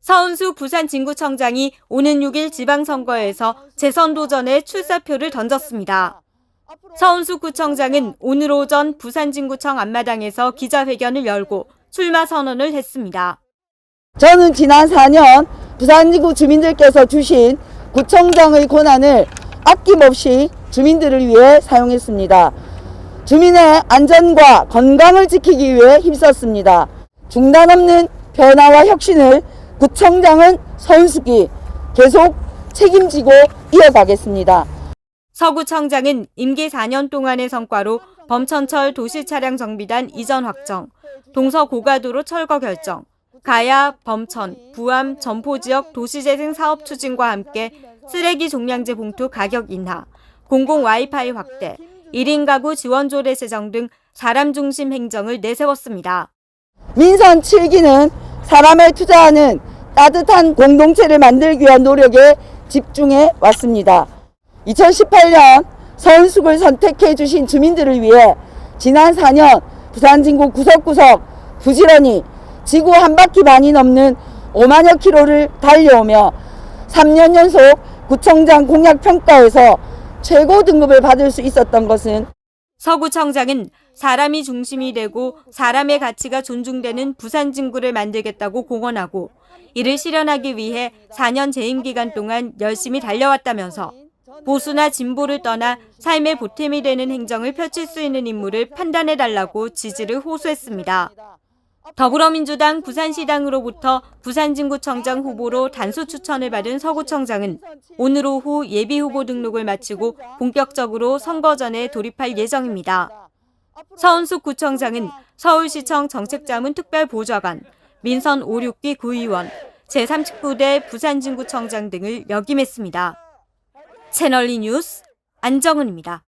서은수 부산진구청장이 오는 6일 지방선거에서 재선 도전에 출사표를 던졌습니다. 서은수 구청장은 오늘 오전 부산진구청 앞마당에서 기자회견을 열고 출마 선언을 했습니다. 저는 지난 4년 부산지구 주민들께서 주신 구청장의 권한을 아낌없이 주민들을 위해 사용했습니다. 주민의 안전과 건강을 지키기 위해 힘썼습니다. 중단 없는 변화와 혁신을 구청장은 선수기 계속 책임지고 이어가겠습니다. 서구청장은 임기 4년 동안의 성과로 범천철 도시차량 정비단 이전 확정, 동서 고가도로 철거 결정, 가야, 범천, 부암, 점포 지역 도시재생 사업 추진과 함께 쓰레기 종량제 봉투 가격 인하, 공공 와이파이 확대, 1인 가구 지원 조례 제정 등 사람 중심 행정을 내세웠습니다. 민선 7기는 사람을 투자하는 따뜻한 공동체를 만들기 위한 노력에 집중해 왔습니다. 2018년 서울숲을 선택해 주신 주민들을 위해 지난 4년 부산 진구 구석구석 부지런히 지구 한 바퀴 반이 넘는 5만여 킬로를 달려오며 3년 연속 구청장 공약 평가에서 최고 등급을 받을 수 있었던 것은 서구청장은 사람이 중심이 되고 사람의 가치가 존중되는 부산 진구를 만들겠다고 공언하고 이를 실현하기 위해 4년 재임 기간 동안 열심히 달려왔다면서 보수나 진보를 떠나 삶의 보탬이 되는 행정을 펼칠 수 있는 인물을 판단해 달라고 지지를 호소했습니다. 더불어민주당 부산시당으로부터 부산진구청장 후보로 단수 추천을 받은 서구청장은 오늘 오후 예비 후보 등록을 마치고 본격적으로 선거전에 돌입할 예정입니다. 서은숙 구청장은 서울시청 정책자문 특별보좌관, 민선 5, 6기 구의원, 제39대 부산진구청장 등을 역임했습니다. 채널리 뉴스 안정은입니다.